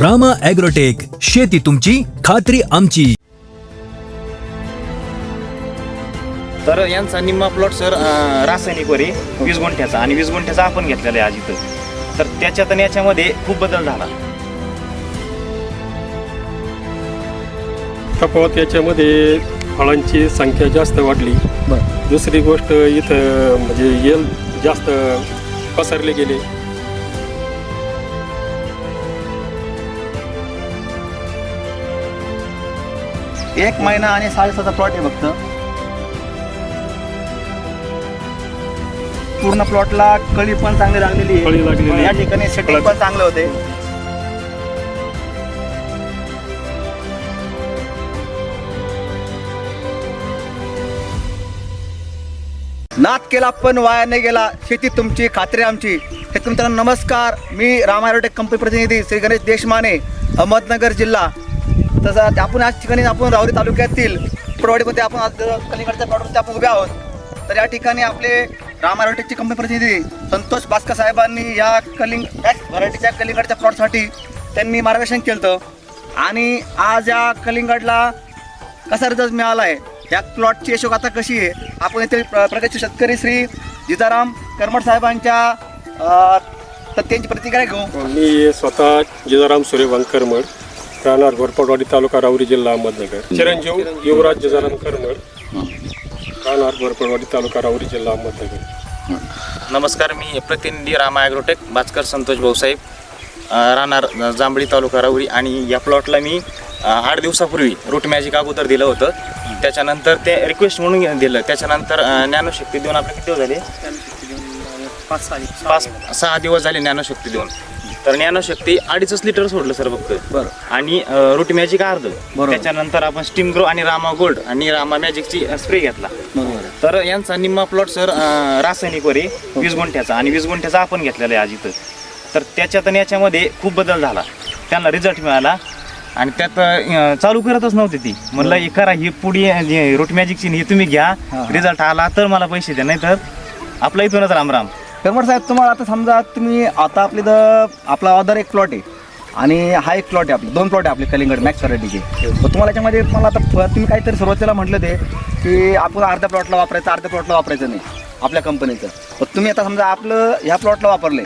Rama agrotech शेती तुमची खात्री आमची. तर यांचा निम्मा प्लॉट सर अं, रासायनिक वरी वीस गुंठ्याचा आणि वीस गुंठ्याचा आपण घेतलेला आहे आज इथं. तर त्याच्यात आणि याच्यामध्ये खूप बदल झाला. तफावत याच्यामध्ये फळांची संख्या जास्त वाढली. दुसरी गोष्ट इथं म्हणजे येल जास्त पसरले गेले. एक महिना आणि साडेसाचा प्लॉट आहे फक्त. पूर्ण प्लॉटला कळी पण चांगली लागलेली कळी लागलेली आहे. या ठिकाणी सेटिंग पण चांगले होते. नाद केला पण वाया नाही गेला. शेती तुमची खात्री आमची. हे मित्रांनो नमस्कार. मी रामायरोटेक कंपनी प्रतिनिधी श्री गणेश देशमाने अहमदनगर जिल्हा. तसं आपण आज ठिकाणी आपण रावरी तालुक्यातील प्रवाडीमध्ये आपण आज कलिंगडच्या प्लॉटवरती आपण उभे आहोत. तर या ठिकाणी आपले रामायरोटेकचे कंपनी प्रतिनिधी संतोष भास्कर साहेबांनी या कलिंग व्हरायटीच्या कलिंगडच्या प्लॉटसाठी त्यांनी मार्गदर्शन केलं होतं आणि आज या कलिंगडला कसा रिझल्ट मिळाला आहे या प्लॉटची यशोगाथा कशी आहे आपण येथील प्र- प्रगतशील शेतकरी श्री जिजाराम करमट साहेबांच्या तर त्यांची प्रतिक्रिया घेऊ. मी स्वतः जिजाराम सूर्य करमड राहणार घोरपडवाडी तालुका राऊरी जिल्हा अहमदनगर. चिरंजीव युवराज जिजाराम करमड राहणार घोरपडवाडी तालुका राऊरी जिल्हा अहमदनगर. नमस्कार मी प्रतिनिधी रामा ॲग्रोटेक भास्कर संतोष भाऊसाहेब राहणार जांभळी तालुका राहुरी आणि या प्लॉटला मी आठ दिवसापूर्वी रूट मॅजिक अगोदर दिलं होतं. त्याच्यानंतर ते रिक्वेस्ट म्हणून दिलं. त्याच्यानंतर ज्ञानशक्ती देऊन आपले किती दिवस झाले? पाच सहा दिवस झाले ज्ञानशक्ती देऊन. तर ज्ञानशक्ती अडीचच लिटर सोडलं सर फक्त. बरं. आणि रूट मॅजिक अर्ध. बरोबर. त्याच्यानंतर आपण स्टीम ग्रो आणि रामा गोल्ड आणि रामा मॅजिकची स्प्रे घेतला. बरोबर. तर यांचा निम्मा प्लॉट सर अं, रासायनिक वरी वीस गुंठ्याचा. आणि वीस गुंठ्याचा आपण घेतलेला आहे आज इथं. तर त्याच्यात आणि याच्यामध्ये खूप बदल झाला. त्यांना रिझल्ट मिळाला. आणि त्यात अं, चालू करतच नव्हती ती. म्हणलं हे करा ही पुढी रूट मॅजिकची ही तुम्ही घ्या. हा. रिझल्ट आला तर मला पैसे द्या नाही तर आपला इथूनच राम राम करमट साहेब तुम्हाला आता समजा तुम्ही आता आपली तर आपला ऑर्डर एक प्लॉट आहे आणि हा एक प्लॉट आहे आपला दोन प्लॉट आहे आपले कलिंगड मॅक्स व्हरायटीचे तर तुम्हाला याच्यामध्ये मला आता तुम्ही काहीतरी सुरुवातीला म्हटलं ते की आपण अर्ध्या प्लॉटला वापरायचं अर्ध्या प्लॉटला वापरायचं नाही आपल्या कंपनीचं तर तुम्ही आता समजा आपलं ह्या प्लॉटला वापरले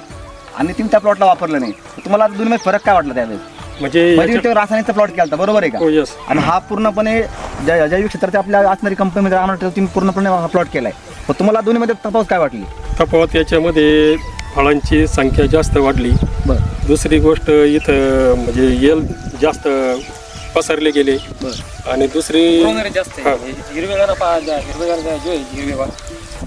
आणि तुम्ही त्या प्लॉटला वापरलं नाही तर तुम्हाला आता दोन्हीमध्ये फरक काय वाटला त्यावेळेस? म्हणजे ते रासायनिकचा प्लॉट केला होता बरोबर आहे हो का यस आणि हा पूर्णपणे जैविक क्षेत्राच्या आपल्या असणारी कंपनीमध्ये आम्हाला तुम्ही पूर्णपणे हा प्लॉट केलाय. तर तुम्हाला दोन्हीमध्ये तफावत काय वाटली? तफावत याच्यामध्ये फळांची संख्या जास्त वाढली. बरं. दुसरी गोष्ट इथं म्हणजे येल जास्त पसरले गेले. बरं. आणि दुसरी वगैरे जास्त हा. आहे हिरवेगार पहा हिरवेगार जो आहे हिरवेगार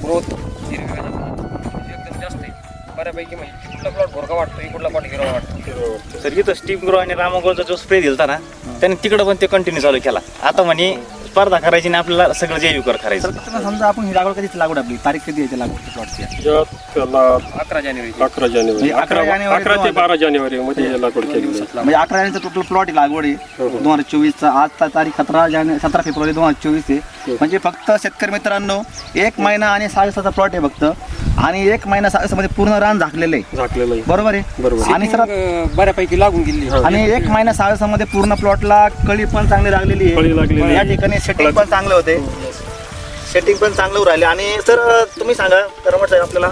ग्रोथ हिरवेगार एकदम जास्त आहे. बऱ्यापैकी म्हणजे कुठला प्लॉट भोरका वाटतो कुठला प्लॉट हिरवा वाटतो. तर इथं स्टीम ग्रो आणि रामा गोल्डचा जो स्प्रे दिलता ना त्याने तिकडं पण ते कंटिन्यू चालू केला. आता म्हणे स्पर्धा करायची आणि आपल्याला सगळं जैविकर तर करायचं समजा आपण ही लागवड कधीची लागवड आपली? तारीख कधी यायची लागवड प्लॉटची अकरा जानेवारी. अकरा जानेवारी. म्हणजे अकरा जानेवारी अकरा ते बारा जानेवारी मध्ये लागवड केली म्हणजे अकरा जणांचा टोटल प्लॉट लागवड आहे. हो, हो. दोन हजार चोवीसचा आजचा तारीख सतरा जाने सतरा फेब्रुवारी दोन हजार चोवीस आहे. हो. म्हणजे फक्त शेतकरी मित्रांनो एक महिना आणि सहा दिवसाचा प्लॉट आहे फक्त. आणि एक महिना सहा दिवसामध्ये पूर्ण रान झाकलेलं आहे. झाकलेलं आहे. बरोबर आहे? बरोबर. आणि सर अं, बऱ्यापैकी लागून गेली. आणि एक महिना सहा दिवसामध्ये पूर्ण प्लॉटला कळी पण चांगली लागलेली कळी लागलेली आहे. या. ठिकाणी सेटिंग पण चांगले होते. सेटिंग पण चांगलं राहिले. आणि सर तुम्ही सांगा करमट साहेब आपल्याला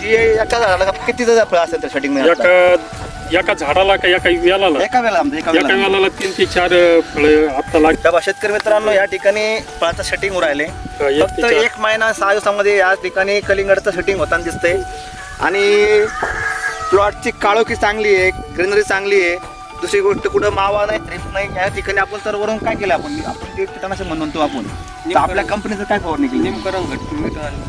की एका झाडाला किती फळ असेल तर सेटिंग एका एका झाडाला का एका वेलाला? एका वेळेला आमचं एका एका वेळेला तीन ते चार फळे आता लाग तेव्हा शेतकरी मित्रांनो या ठिकाणी फळाचं सेटिंग राहिले. हा, एक फक्त ते चार. एक महिना सहा दिवसामध्ये या ठिकाणी कलिंगडचं सेटिंग होताना दिसतंय. आणि प्लॉटची काळोखी चांगली आहे ग्रीनरी चांगली आहे. दुसरी गोष्ट कुठं मावा नाही थ्रिप नाही या ठिकाणी आपण तर वरून काय केलं आपण? आपण ते कीटकनाशक म्हणतो आपण. तर आपल्या कंपनीचं काय फवारणी केली? नेमकरण घट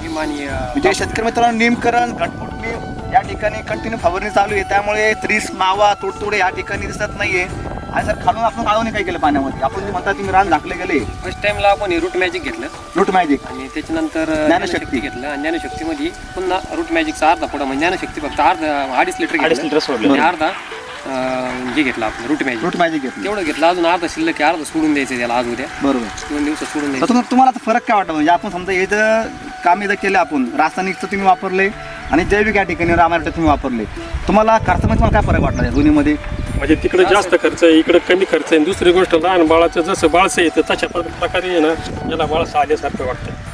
विमानी म्हणजे शेतकरी मित्रांनो निमकरण घटमुट निम या ठिकाणी कंटिन्यू फवारणी चालू आहे. त्यामुळे त्रीस मावा तुडतुडे या ठिकाणी दिसत नाहीये. आणि सर खालून आपण काढून काय केलं पाण्यामध्ये? आपण जे म्हणता तुम्ही रान झाकले गेले. फर्स्ट टाइमला आपण रूट मॅजिक घेतलं. रूट मॅजिक आणि त्याच्यानंतर ज्ञानशक्ती. घेतलं. आणि ज्ञानशक्तीमध्ये पुन्हा रूट मॅजिकचा अर्धा पुढं म्हणजे ज्ञानशक्ती फक्त अर्धा अडीच लिटर अडीच लिटर सोडलं. आणि अर्धा अं, हे घेतलं आपलं रूट मॅजिक रूट मॅजिक घेतलं. तेवढं घेतलं अजून अर्धा शिल्लक आहे अर्धा सोडून द्यायचं त्याला आज उद्या. बरोबर. दोन दिवसात सोडून तर द्यायचं. तुम्हाला तुम्हाला आता फरक काय वाटतं म्हणजे आपण समजा हे जर काम इथं केलं आपण रासायनिकचं तुम्ही वापरले आणि जैविक या ठिकाणी रामायण तुम्ही वापरले. तुम्हाला खर्चामध्ये तुम्हाला काय फरक वाटला या दोन्हीमध्ये? म्हणजे तिकडे जास्त. खर्च आहे इकडे कमी खर्च आहे. दुसरी गोष्ट लहान बाळाचं जसं बाळसं येतं तशा प्रकारे आहे ना याला बाळसं आल्यासारखं वाटतं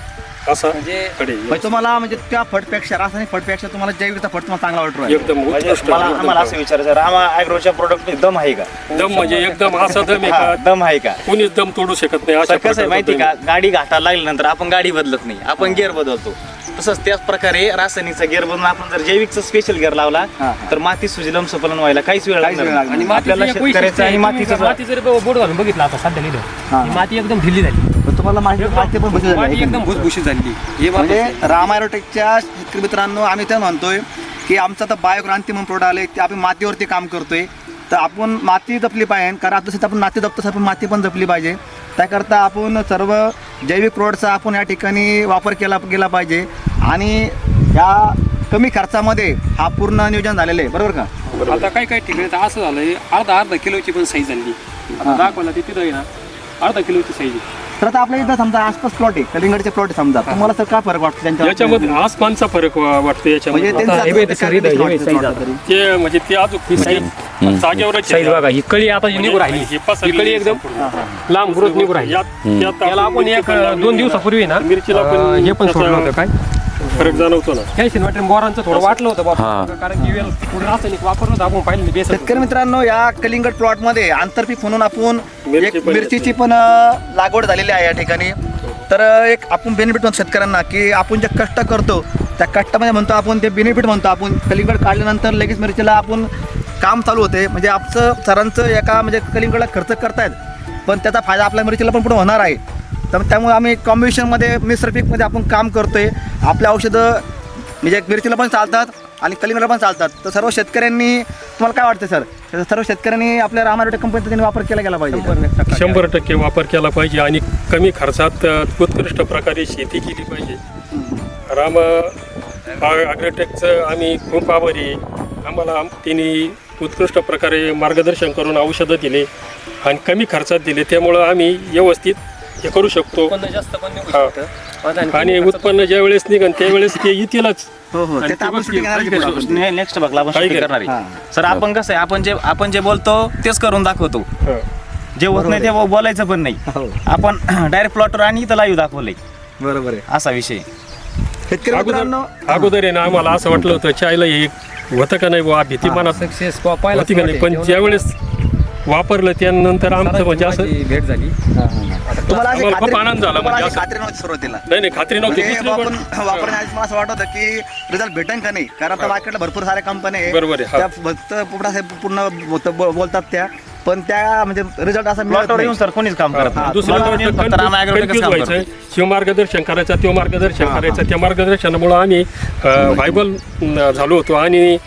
असा म्हणजे- कडे म्हणजे तुम्हाला म्हणजे त्या फटपेक्षा रासायनिक फटपेक्षा तुम्हाला जैविकचा फट तुम्हाला चांगला वाटतो. एकदम म्हणजे उत्कृष्ट मला आम्हाला असं विचारायचं रामा ॲग्रोच्या प्रोडक्ट दम आहे का दम म्हणजे एकदम असा दम आहे हा, का दम आहे का कोणीच दम तोडू शकत नाही कसं आहे माहिती दम का. गाडी घाटाला लागल्यानंतर आपण गाडी बदलत नाही आपण गिअर बदलतो तसंच त्याच प्रकारे रासायनिकचा गिअर बदलून आपण जर जैविकचा स्पेशल गिअर लावला. तर माती सुजलम सफलन व्हायला काहीच वेळ लागणार. आपल्याला शेतकऱ्याचं आणि मातीचं माती जर बोट घालून बघितलं आता सध्या. लिहिलं माती एकदम ढिली झाली तुम्हाला माहिती पण माती आहे एकदम भुसभुशीत झाली हे म्हणजे रामायरोटेकच्या शेतकरी मित्रांनो आम्ही तर म्हणतोय की आमचं आता बायोक्रांती म्हणून प्रोडक्ट आले ते आपण मातीवरती काम करतोय. तर आपण माती जपली पाहिजे कारण आता आपण माती जपतो तसं आपण माती पण जपली पाहिजे. त्याकरता आपण सर्व जैविक प्रोडक्टचा आपण या ठिकाणी वापर केला गेला पाहिजे. आणि या कमी खर्चामध्ये हा पूर्ण नियोजन झालेलं आहे. बरोबर का? आता काही काही ठिकाणी तर असं झालंय अर्धा अर्धा किलोची पण साईज झाली. आता दाखवला ते तिथं आहे ना अर्धा किलोची साईज तर आता आपल्या इथं समजा आसपास प्लॉट आहे कलिंगडचे प्लॉट आहे समजा तुम्हाला सर काय फरक वाटतो त्यांच्या याच्यामध्ये आसमानचा फरक वा- वाटतो म्हणजे याच्यामध्ये त्यांचं हे बघ, असं सर, इथं- हे बघ, वाटतं size plot आता. तरी. ते म्हणजे ते अजून म्हणजे जागेवरच साईज आहे. बघा ही कळी आता जी निघू राहिली ही कळी एकदम. लांब ग्रोथ निघू राहिली यात- यात त्याला आपण एक दोन. दिवसापूर्वी ना मिरचीला पण अं, हे पण त्याचा सोडलं होतं काय फरक जाणवतो ना. कॅल्शियम वाटून बोरांचं थोडं वाटलं होतं बाबा. कारण की वेळ थोडं रासायनिक वापरलं होतं. आपण पाहिलं बेसन. शेतकरी मित्रांनो या कलिंगड प्लॉटमध्ये आंतरपीक म्हणून आपण मिरची एक पण मिरचीची पण अं, लागवड झालेली आहे या ठिकाणी. तर अं, एक आपण बेनिफिट म्हणतो शेतकऱ्यांना की आपण जे कष्ट करतो त्या कष्टामध्ये म्हणतो आपण ते बेनिफिट म्हणतो आपण. कलिंगड काढल्यानंतर लगेच मिरचीला आपण काम चालू होते. म्हणजे आमचं सरांचं एका म्हणजे कलिंगडला खर्च करतायत. पण त्याचा फायदा आपल्या मिरचीला पण पुढे होणार आहे. तर त्यामुळे आम्ही कॉम्बिनेशनमध्ये मिश्र पीकमध्ये आपण काम करतोय. आपल्या औषधं म्हणजे मिरचीला पण चालतात आणि कलिंगडला पण चालतात. तर सर्व शेतकऱ्यांनी तुम्हाला काय वाटतं सर? सर्व शेतकऱ्यांनी आपल्या रामारोटे कंपनीचा त्यांनी वापर केला गेला पाहिजे. शंभर टक्के वापर केला पाहिजे आणि कमी खर्चात उत्कृष्ट प्रकारे शेती केली पाहिजे. राम अग्रोटेकचं आम्ही खूप आभारी आहे. आम्हाला आम- त्यांनी उत्कृष्ट प्रकारे मार्गदर्शन करून औषधं दिले आणि कमी खर्चात दिले. त्यामुळं आम्ही व्यवस्थित हे करू शकतो. उत्पन्न जास्त पण निघू हा. शकतं. आणि उत्पन्न ज्या वेळेस निघन त्यावेळेस ते येतीलच. हो हो. आणि ते आपण shooting आपण. नेक्स्ट भागला आपण काही shooting करू. करणार हा. आहे सर आपण कसं आहे आपण जे आपण जे बोलतो तेच करून दाखवतो. हं. जे होत नाही ते बोलायचं पण नाही. हो. आपण डायरेक्ट प्लॉटवर आणि इथं लाईव्ह दाखवलंय. बरोबर आहे. असा विषय. शेतकरी मित्रांनो अगोदर अगोदर आहे ना आम्हाला असं वाटलं होतं चायला हे होतं का नाही बुवा? भीती मनात सक्सेस पाहिला होती का नाही? पण ज्यावेळेस वापरलं त्यानंतर आमचं म्हणजे असं भेट झाली? तुम्हाला अशी आम्हाला खूप खात्री- आनंद झाला तुम्हाला म्हणजे अशी असं. खात्री नव्हती सुरुवातीला. नाही नाही खात्री नव्हती. म्हणजे दुसरी मला असं वाटत होतं की रिझल्ट भेटेन का नाही? कारण आता मार्केटला भरपूर साऱ्या कंपन्या आहे. बरोबर आहे, हा. त्या फक्त पूर्ण बो- बोलतात त्या. पण त्या म्हणजे रिझल्ट असा मिळत प्लॉटवर नाही. येऊन सर कोणीच काम करत हा, नाही. दुसरं प्लॉटवर येऊन फक्त रामा ॲग्रोटेकच कन्फ्युज काम व्हायचं करतं. शिव मार्गदर्शन करायचं त्यो मार्गदर्शन करायचं. त्या मार्गदर्शनामुळं आम्ही व्हायबल झालो होतो. आणि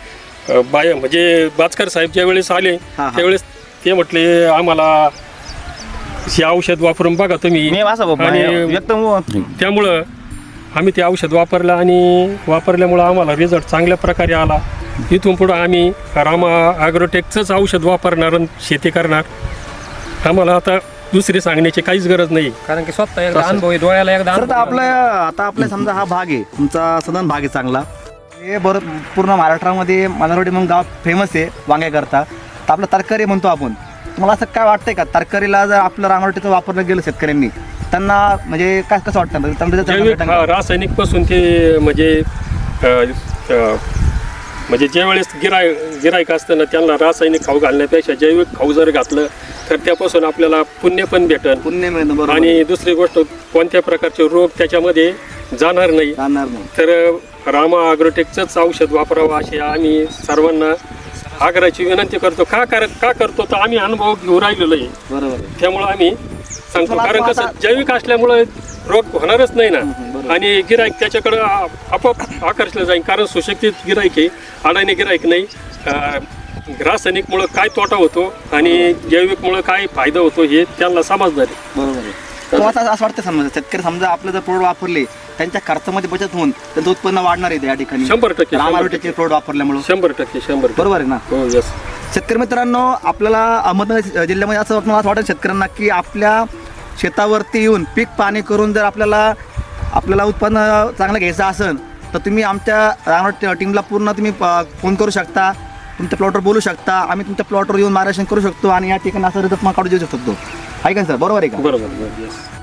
अ, बाय म्हणजे बाचकर साहेब ज्या वेळेस आले हा, हा. त्यावेळेस ते म्हटले आम्हाला हे औषध वापरून बघा तुम्ही. मी असं बाबा, आणि व्यक्त हो- त्यामुळं आम्ही ते औषध वापरलं आणि वापरल्यामुळं आम्हाला रिझल्ट चांगल्या प्रकारे आला. इथून पुढं आम्ही रामा ॲग्रोटेकचंच औषध वापरणार आणि शेती करणार. आम्हाला आता दुसरी सांगण्याची काहीच गरज नाही. कारण की स्वतः एकदा अनुभव आहे, डोळ्याला एकदा सर अनुभव आता आपल्या आता आपल्या समजा हा भाग आहे तुमचा सदन भाग आहे चांगला. हे बरं पूर्ण महाराष्ट्रामध्ये मानारोडी म्हणून गाव फेमस आहे वांग्याकरता तर आपलं तरकारी म्हणतो आपण. तुम्हाला असं काय वाटतंय का? तरकारीला जर आपलं रामारोटीचं वापरलं गेलं शेतकऱ्यांनी त्यांना म्हणजे काय कसं वाटतं? result जैविक भेटेल? हा, रासायनिकपासून ते म्हणजे अ, अ, म्हणजे ज्या वेळेस गिराय गिरायक असताना त्यांना रासायनिक खाऊ घालण्यापेक्षा जैविक खाऊ जर घातलं तर त्यापासून आपल्याला पुण्य पण भेटन. पुण्य मिळणं बरोबर. आणि दुसरी गोष्ट कोणत्या प्रकारचे रोग त्याच्यामध्ये जाणार नाही. जाणार नाही. तर रामा अग्रोटेकचंच औषध वापरावं अशी आम्ही सर्वांना आग्रहाची विनंती करतो. का कर का करतो तर आम्ही अनुभव घेऊ राहिलेलो आहे बरोबर. आहे त्यामुळं आम्ही सांगतो. कारण कसं जैविक असल्यामुळे रोग होणारच नाही ना. आणि गिराईक त्याच्याकडं आपोआप आकर्षलं जाईल कारण सुशिक्षित गिराईक आहे. अडाणी गिराईक नाही. रासायनिकमुळं काय तोटा होतो आणि जैविकमुळं काय फायदा होतो हे त्यांना समजणार आहे. बरोबर तुम्हाला असं असं वाटतं समजा शेतकरी समजा आपलं जर प्रोडक्ट वापरले त्यांच्या खर्चामध्ये बचत होऊन त्यांचं उत्पन्न वाढणार आहे या ठिकाणी. शंभर टक्के शंभर रामारोटीचे टक्के. प्रोडक्ट वापरल्यामुळे. शंभर टक्के शंभर टक्के. बरोबर आहे ना? हो यस शेतकरी मित्रांनो आपल्याला अहमदनगर जिल्ह्यामध्ये असं मला असं वाटतं शेतकऱ्यांना की आपल्या शेतावरती येऊन पीक पाणी करून जर आपल्याला आपल्याला उत्पन्न चांगलं घ्यायचं असेल तर तुम्ही आमच्या रानवड टीमला पूर्ण तुम्ही फोन करू शकता. तुमच्या प्लॉटवर बोलू शकता. आम्ही तुमच्या प्लॉटवर येऊन मार्गदर्शन करू शकतो आणि या ठिकाणी असं रिझल्ट काढू देऊ शकतो. आहे का सर बरोबर आहे का बरोबर बरोबर yes.